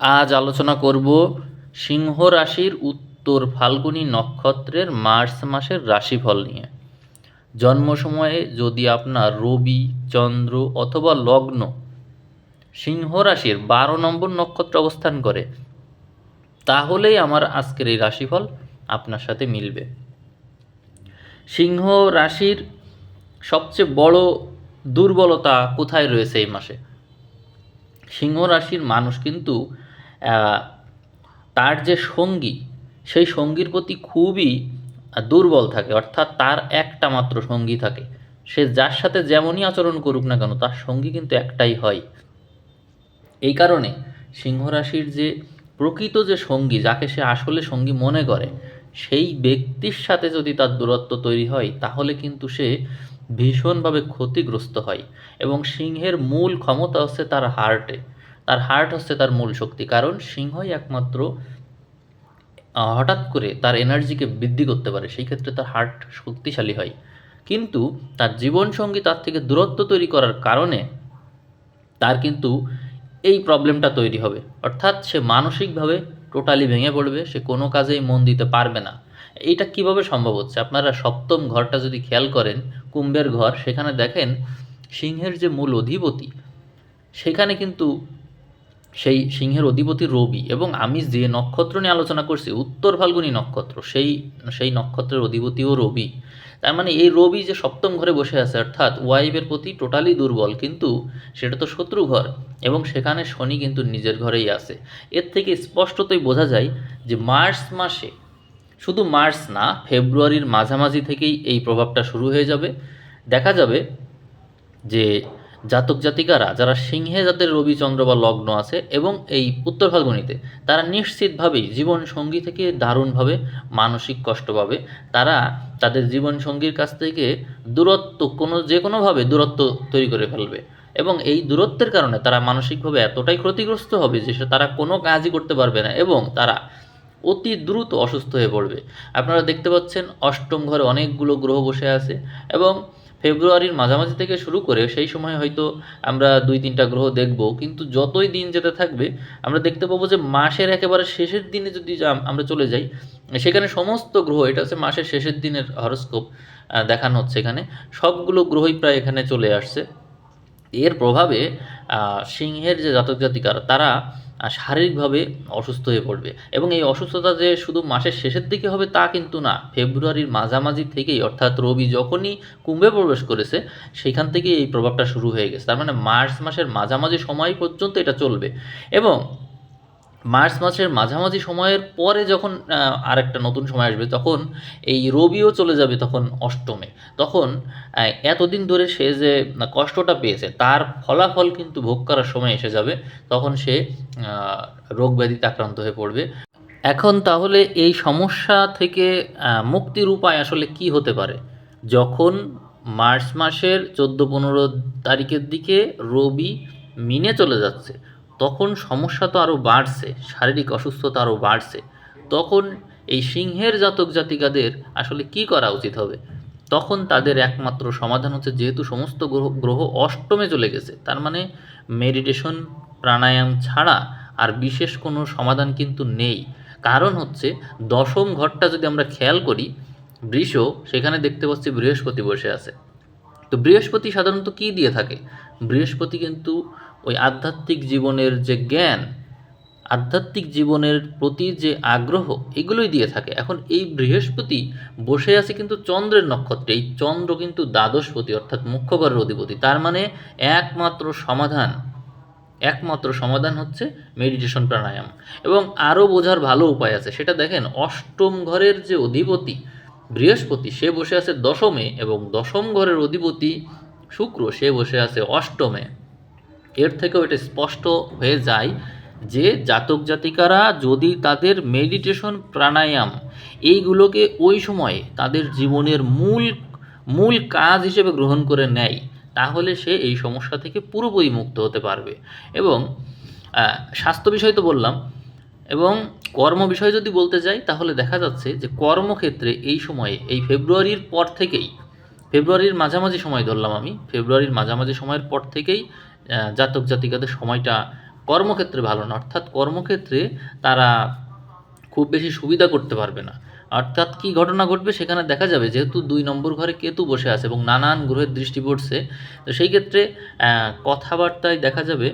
আজ আলোচনা করব সিংহ রাশির উত্তর ফাল্গুনী নক্ষত্রের মার্চ মাসের রাশিফল নিয়ে। জন্ম সময়ে যদি আপনার রবি, চন্দ্র অথবা লগ্ন সিংহ রাশির বারো নম্বর নক্ষত্র অবস্থান করে, তাহলেই আমার আজকের এই রাশিফল আপনার সাথে মিলবে। সিংহ রাশির সবচেয়ে বড় দুর্বলতা কোথায় রয়েছে এই মাসে? সিংহ রাশির মানুষ কিন্তু তার যে সঙ্গী, সেই সঙ্গীর প্রতি খুবই দুর্বল থাকে। অর্থাৎ তার একটা মাত্র সঙ্গী থাকে। সে যার সাথে যেমনই আচরণ করুক না কেন, তার সঙ্গী কিন্তু একটাই হয়। এই কারণে সিংহ রাশির যে প্রকৃত যে সঙ্গী, যাকে সে আসলে সঙ্গী মনে করে, সেই ব্যক্তির সাথে যদি তার দূরত্ব তৈরি হয়, তাহলে কিন্তু সে ভীষণভাবে ক্ষতিগ্রস্ত হয়। এবং সিংহের মূল ক্ষমতা হচ্ছে তার হার্টে তার হার্ট হচ্ছে তার মূল শক্তি। কারণ সিংহই একমাত্র হঠাৎ করে তার এনার্জিকে বৃদ্ধি করতে পারে, সেই ক্ষেত্রে তার হার্ট শক্তিশালী হয়। কিন্তু তার জীবনসঙ্গী তার থেকে দূরত্ব তৈরি করার কারণে তার কিন্তু এই প্রবলেমটা তৈরি হবে। অর্থাৎ সে মানসিকভাবে টোটালি ভেঙে পড়বে, সে কোনো কাজেই মন দিতে পারবে না। এইটা কীভাবে সম্ভব হচ্ছে? আপনারা সপ্তম ঘরটা যদি খেয়াল করেন, কুম্ভের ঘর, সেখানে দেখেন সিংহের যে মূল অধিপতি, সেখানে কিন্তু সেই সিংহের অধিপতি রবি এবং আমি যে নক্ষত্র নিয়ে আলোচনা করছি, উত্তর ফাল্গুনী নক্ষত্র, সেই সেই নক্ষত্রের অধিপতিও রবি। তার মানে এই রবি যে সপ্তম ঘরে বসে আছে, অর্থাৎ ওয়াইফের প্রতি টোটালি দুর্বল, কিন্তু সেটা তো শত্রু ঘর এবং সেখানে শনি কিন্তু নিজের ঘরেই আছে। এর থেকে স্পষ্টতই বোঝা যায় যে মার্চ মাসে, শুধু মার্চ না, ফেব্রুয়ারির মাঝামাঝি থেকেই এই প্রভাবটা শুরু হয়ে যাবে। দেখা যাবে যে জাতক জাতিকারা, যারা সিংহে যাদের রবিচন্দ্র বা লগ্ন আছে এবং এই উত্তর ফাল্গুনিতে, তারা নিশ্চিতভাবেই জীবন সঙ্গী থেকে দারুণভাবে মানসিক কষ্ট পাবে। তারা তাদের জীবন সঙ্গীর কাছ থেকে দূরত্ব কোনো, যে কোনোভাবে দূরত্ব তৈরি করে ফেলবে এবং এই দূরত্বের কারণে তারা মানসিকভাবে এতটাই ক্ষতিগ্রস্ত হবে যে তারা কোনো কাজই করতে পারবে না এবং তারা অতি দ্রুত অসুস্থ হয়ে পড়বে। আপনারা দেখতে পাচ্ছেন, অষ্টম ঘরে অনেকগুলো গ্রহ বসে আছে এবং ফেব্রুয়ারির মাঝামাঝি থেকে শুরু করে সেই সময় হয়তো আমরা দুই তিনটা গ্রহ দেখব, কিন্তু যতই দিন যেতে থাকবে, আমরা দেখতে পাবো যে মাসের একেবারে শেষের দিনে যদি আমরা চলে যাই, সেখানে সমস্ত গ্রহ, এটা হচ্ছে মাসের শেষের দিনের হরস্কোপ দেখানো হচ্ছে এখানে, সবগুলো গ্রহই প্রায় এখানে চলে আসছে। এর প্রভাবে সিংহের যে জাতক জাতিকার তারা শারীরিকভাবে অসুস্থ হয়ে পড়বে। এবং এই অসুস্থতা যে শুধু মাসের শেষের দিকে হবে তা কিন্তু না, ফেব্রুয়ারির মাঝামাঝি থেকেই, অর্থাৎ রবি যখনই কুম্ভে প্রবেশ করেছে, সেখান থেকেই এই প্রভাবটা শুরু হয়ে গেছে। তার মানে মার্চ মাসের মাঝামাঝি সময় পর্যন্ত এটা চলবে। এবং মার্চ মাসের মাঝামাঝি সময়ের পরে যখন আরেকটা নতুন সময় আসবে, তখন এই রবিও চলে যাবে তখন অষ্টমে। তখন এতদিন ধরে সে যে কষ্টটা পেয়েছে, তার ফলাফল কিন্তু ভোগ করার সময় এসে যাবে। তখন সে রোগ ব্যাধিতে আক্রান্ত হয়ে পড়বে। এখন তাহলে এই সমস্যা থেকে মুক্তির উপায় আসলে কি হতে পারে? যখন মার্চ মাসের চোদ্দ পনেরো তারিখের দিকে রবি মিনে চলে যাচ্ছে তখন সমস্যা তো আরও বাড়ছে, শারীরিক অসুস্থতা আরও বাড়ছে। তখন এই সিংহের জাতক জাতিকাদের আসলে কি করা উচিত হবে? তখন তাদের একমাত্র সমাধান হচ্ছে যেহেতু সমস্ত গ্রহ গ্রহ অষ্টমে চলে গেছে, তার মানে মেডিটেশন, প্রাণায়াম ছাড়া আর বিশেষ কোনো সমাধান কিন্তু নেই। কারণ হচ্ছে দশম ঘরটা যদি আমরা খেয়াল করি, বৃষ সেখানে দেখতে পাচ্ছি বৃহস্পতি বসে আছে। তো বৃহস্পতি সাধারণত কী দিয়ে থাকে? বৃহস্পতি কিন্তু ওই আধ্যাত্মিক জীবনের যে জ্ঞান, আধ্যাত্মিক জীবনের প্রতি যে আগ্রহ, এগুলোই দিয়ে থাকে। এখন এই বৃহস্পতি বসে আছে কিন্তু চন্দ্রের নক্ষত্রে। এই চন্দ্র কিন্তু দ্বাদশপতি অর্থাৎ মুখ্যঘরের অধিপতি। তার মানে একমাত্র সমাধান একমাত্র সমাধান হচ্ছে মেডিটেশন প্রাণায়াম। এবং আরও বোঝার ভালো উপায় আছে। সেটা দেখেন, অষ্টম ঘরের যে অধিপতি, বৃহস্পতি, সে বসে আছে দশমে এবং দশম ঘরের অধিপতি শুক্র, সে বসে আছে অষ্টমে। এর থেকেও এটা স্পষ্ট হয়ে যায় যে জাতক জাতিকারা যদি তাদের মেডিটেশন প্রাণায়াম এইগুলোকে ওই সময়ে তাদের জীবনের মূল মূল কাজ হিসেবে গ্রহণ করে নেয়, তাহলে সে এই সমস্যা থেকে পুরোপুরি মুক্ত হতে পারবে। এবং স্বাস্থ্য বিষয় তো বললাম, এবং কর্ম বিষয় যদি বলতে যাই, তাহলে দেখা যাচ্ছে যে কর্মক্ষেত্রে এই সময়ে, এই ফেব্রুয়ারির পর থেকেই, ফেব্রুয়ারির মাঝামাঝি সময় ধরলাম আমি, ফেব্রুয়ারির মাঝামাঝি সময়ের পর থেকেই জাতক জাতিকাদের সময়টা কর্মক্ষেত্রে ভালো না। অর্থাৎ কর্মক্ষেত্রে তারা খুব বেশি সুবিধা করতে পারবে না। অর্থাৎ কী ঘটনা ঘটবে সেখানে দেখা যাবে, যেহেতু দুই নম্বর ঘরে কেতু বসে আছে এবং নানান গ্রহের দৃষ্টি পড়ছে, তো সেই ক্ষেত্রে কথাবার্তায় দেখা যাবে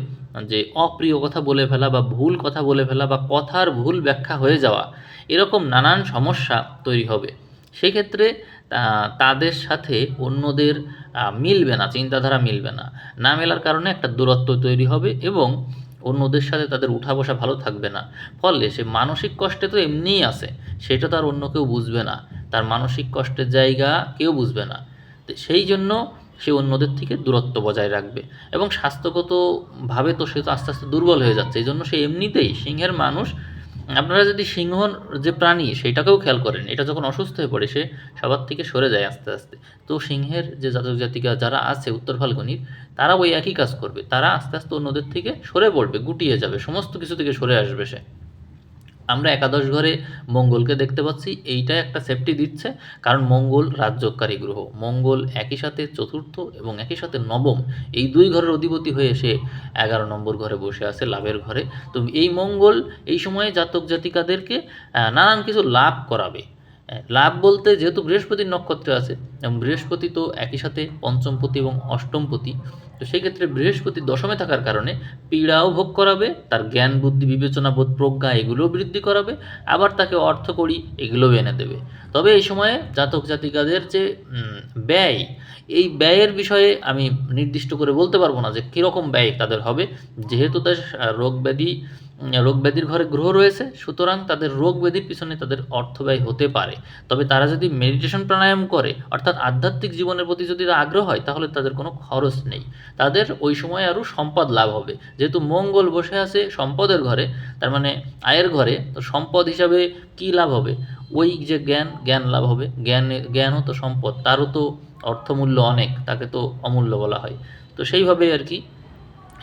যে অপ্রিয় কথা বলে ফেলা বা ভুল কথা বলে ফেলা বা কথার ভুল ব্যাখ্যা হয়ে যাওয়া, এরকম নানান সমস্যা তৈরি হবে। সেই ক্ষেত্রে তাদের সাথে অন্যদের মিলবে না, চিন্তাধারা মিলবে না। না মেলার কারণে একটা দূরত্ব তৈরি হবে এবং অন্যদের সাথে তাদের উঠা বসা ভালো থাকবে না। ফলে সে মানসিক কষ্টে তো এমনিই আছে, সেটা তার অন্য কেউ বুঝবে না। তার মানসিক কষ্টের জায়গা কেউ বুঝবে না। সেই জন্য সে অন্যদের থেকে দূরত্ব বজায় রাখবে এবং স্বাস্থ্যগতভাবে তো সে তো আস্তে আস্তে দুর্বল হয়ে যাচ্ছে। এই জন্য সে এমনিতেই সিংহের মানুষ আপনারা যদি সিংহ যে প্রাণী সেটাকেও খেয়াল করেন, এটা যখন অসুস্থ হয়ে পড়ে, সে সবার থেকে সরে যায় আস্তে আস্তে। তো সিংহের যে জাতক জাতিকা যারা আছে, উত্তর ফাল্গুনির তারা ওই একই কাজ করবে। তারা আস্তে আস্তে অন্যদের থেকে সরে পড়বে, গুটিয়ে যাবে, সমস্ত কিছু থেকে সরে আসবে সে। আমরা একাদশ ঘরে মঙ্গলকে দেখতে পাচ্ছি এইটা একটা সেফটি দিচ্ছে। কারণ মঙ্গল রাজ্যকারী গ্রহ। মঙ্গল একই সাথে চতুর্থ এবং একই সাথে নবম, এই দুই ঘরের অধিপতি হয়ে সে এগারো নম্বর ঘরে বসে আছে লাভের ঘরে। তো এই মঙ্গল এই সময়ে জাতক জাতিকাদেরকে নানান কিছু লাভ করাবে। লাভ বলতে যেহেতু বৃহস্পতির নক্ষত্রে আছে, এবং বৃহস্পতি তো একই সাথে পঞ্চমপতি এবং অষ্টমপতি তো সেই ক্ষেত্রে বৃহস্পতি দশমে থাকার কারণে পীড়াও ভোগ করাবে, তার জ্ঞান, বুদ্ধি, বিবেচনা, বোধ, প্রজ্ঞা এগুলোও বৃদ্ধি করাবে, আবার তাকে অর্থকড়ি এগুলোও এনে দেবে। তবে এই সময়ে জাতক জাতিকাদের যে ব্যয় এই ব্যয়ের বিষয়ে আমি নির্দিষ্ট করে বলতে পারব না যে কীরকম ব্যয় তাদের হবে। যেহেতু তার রোগ ব্যাধি, রোগ ব্যাধির ঘরে গ্রহ রয়েছে, সুতরাং তাদের রোগ ব্যাধির পিছনে তাদের অর্থ ব্যয় হতে পারে। তবে তারা যদি মেডিটেশন প্রাণায়াম করে, অর্থাৎ আধ্যাত্মিক জীবনের প্রতি যদি আগ্রহ হয়, তাহলে তাদের কোনো খরচ নেই। তাদের ওই সময় আরও সম্পদ লাভ হবে। যেহেতু মঙ্গল বসে আছে সম্পদের ঘরে, তার মানে আয়ের ঘরে, তো সম্পদ হিসাবে কী লাভ হবে? ওই যে জ্ঞান জ্ঞান লাভ হবে। জ্ঞান, জ্ঞানও তো সম্পদ, তারও তো অর্থমূল্য অনেক, তাকে তো অমূল্য বলা হয়। তো সেইভাবে আর কি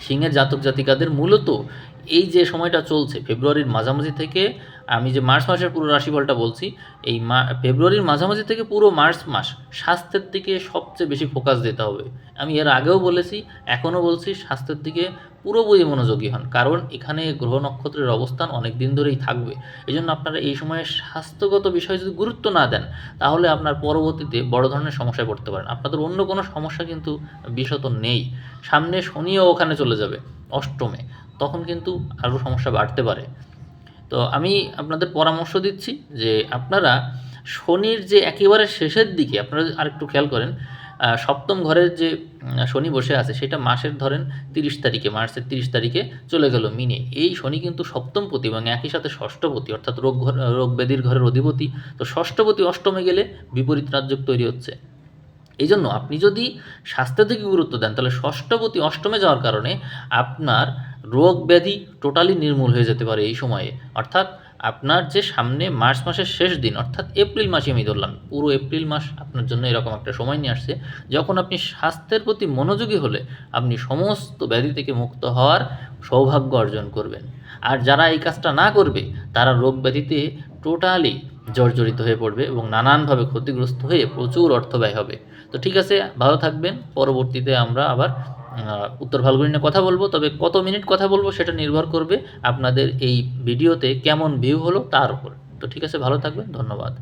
সিংহের জাতক জাতিকাদের মূলত এই যে সময়টা চলছে, ফেব্রুয়ারির মাঝামাঝি থেকে আমি যে মার্চ মাসের পুরো রাশিফলটা বলছি, এই মা, ফেব্রুয়ারির মাঝামাঝি থেকে পুরো মার্চ মাস স্বাস্থ্যের দিকে সবচেয়ে বেশি ফোকাস দিতে হবে। আমি এর আগেও বলেছি, এখনও বলছি স্বাস্থ্যের দিকে পুরোপুরি মনোযোগী হন, কারণ এখানে গ্রহ নক্ষত্রের অবস্থান অনেক দিন ধরেই থাকবে। এই জন্য আপনারা এই সময়ে স্বাস্থ্যগত বিষয়ে যদি গুরুত্ব না দেন, তাহলে আপনার পরবর্তীতে বড় ধরনের সমস্যায় পড়তে পারেন। আপনাদের অন্য কোনো সমস্যা কিন্তু বিশত নেই। সামনে শনিও ওখানে চলে যাবে, অষ্টমে, তখন কিন্তু আরও সমস্যা বাড়তে পারে। তো আমি আপনাদের পরামর্শ দিচ্ছি যে আপনারা শনির যে একেবারে শেষের দিকে, আপনারা আরেকটু খেয়াল করেন সপ্তম ঘরের যে শনি বসে আছে সেটা মাসের ধরেন তিরিশ তারিখে, মার্চের তিরিশ তারিখে চলে গেল মিনে। এই শনি কিন্তু সপ্তমপতি এবং একই সাথে ষষ্ঠপতি, অর্থাৎ রোগ ঘর, রোগ ব্যাধির ঘরের অধিপতি। তো ষষ্ঠপতি অষ্টমে গেলে বিপরীত রাজ্যক তৈরি হচ্ছে। এই জন্য আপনি যদি স্বাস্থ্যের দিকে গুরুত্ব দেন, তাহলে ষষ্ঠপতি অষ্টমে যাওয়ার কারণে আপনার রোগ ব্যাধি টোটালি নির্মূল হয়ে যেতে পারে এই সময়ে। অর্থাৎ আপনার যে সামনে মার্চ মাসের শেষ দিন, অর্থাৎ এপ্রিল মাসে আমি ধরলাম, পুরো এপ্রিল মাস আপনার জন্য এরকম একটা সময় নিয়ে আসছে, যখন আপনি স্বাস্থ্যের প্রতি মনোযোগী হলে আপনি সমস্ত ব্যাধি থেকে মুক্ত হওয়ার সৌভাগ্য অর্জন করবেন। আর যারা এই কাজটা না করবে, তারা রোগ ব্যাধিতে টোটালি জর্জরিত হয়ে পড়বে এবং নানানভাবে ক্ষতিগ্রস্ত হয়ে প্রচুর অর্থ ব্যয় হবে। তো ঠিক আছে, ভালো থাকবেন, পরবর্তীতে আমরা আবার উত্তর ফাল্গুনি নিয়ে কথা বলব, তবে কত মিনিট কথা বলব সেটা নির্ভর করবে আপনাদের এই ভিডিওতে কেমন ভিউ হলো তার উপর। তো ঠিক আছে, ভালো থাকবেন, ধন্যবাদ।